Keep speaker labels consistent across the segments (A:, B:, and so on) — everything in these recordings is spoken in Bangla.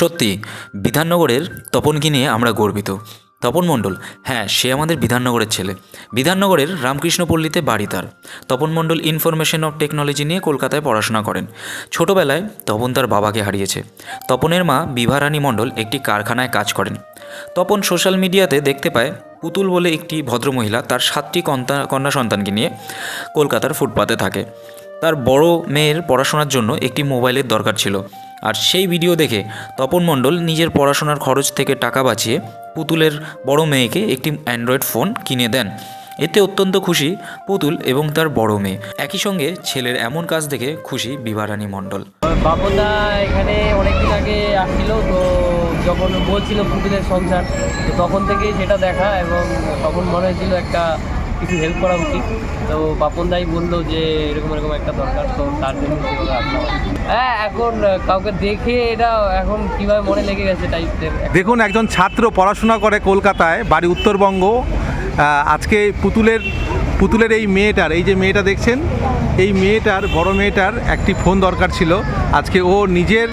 A: সত্যি, বিধাননগরের তপনকে নিয়ে আমরা গর্বিত। তপন মণ্ডল হ্যাঁ সে আমাদের বিধাননগরের ছেলে। বিধাননগরের রামকৃষ্ণপল্লীতে বাড়ি তার। Tapan Mondal information of technology নিয়ে কলকাতায় পড়াশোনা করেন। ছোটবেলায় তপন তার বাবাকে হারিয়েছে। তপনের মা বিভারানী মণ্ডল একটি কারখানায় কাজ করেন। তপন সোশ্যাল মিডিয়াতে দেখতে পায়, পুতুল বলে একটি ভদ্রমহিলা তার সাতটি কন্যা কন্যা সন্তানকে নিয়ে কলকাতার ফুটপাতে থাকে। তার বড় মেয়ের পড়াশোনার জন্য একটি মোবাইলের দরকার ছিল। আর সেই ভিডিও দেখে তপন মণ্ডল নিজের পড়াশোনার খরচ থেকে টাকা বাঁচিয়ে পুতুলের বড় মেয়েকে একটি অ্যান্ড্রয়েড ফোন কিনে দেন। এতে অত্যন্ত খুশি পুতুল এবং তার বড় মেয়ে। একই সঙ্গে ছেলের এমন কাজ দেখে খুশি বিভারানী মণ্ডল।
B: বাপনদা এখানে অনেকদিন আগে আসছিল, তো যখন বলছিল পুতুলের সংসার, তো তখন থেকেই সেটা দেখা এবং তখন মনে হয়েছিল একটা কিছু হেল্প করা উচিত। তো বাপনদাই বলল যে, এরকম এরকম একটা দরকার, তো তার জন্য হ্যাঁ এখন কাউকে দেখে এটা এখন কীভাবে মনে লেগে গেছে টাইপের
C: দেখুন, একজন ছাত্র পড়াশোনা করে কলকাতায়, বাড়ি উত্তরবঙ্গ আজকে পুতুলের পুতুলের এই মেয়েটার, এই যে মেয়েটা দেখছেন, এই মেয়েটার, বড় মেয়েটার একটি ফোন দরকার ছিল। আজকে ও নিজের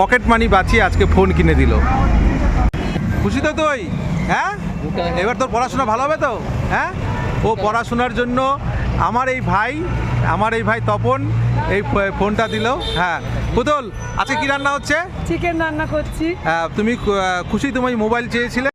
C: পকেট মানি বাঁচিয়ে আজকে ফোন কিনে দিল। খুশি তো তুই? হ্যাঁ? এবার তোর পড়াশোনা ভালো হবে তো? হ্যাঁ? ও পড়াশোনার জন্য আমার এই ভাই আমার এই ভাই তপন এই ফোনটা দিল। হ্যাঁ। পুতুল আজকে কি রান্না হচ্ছে?
D: চিকেন রান্না করছি।
C: হ্যাঁ তুমি খুশি তুমি মোবাইল চেয়েছিলে?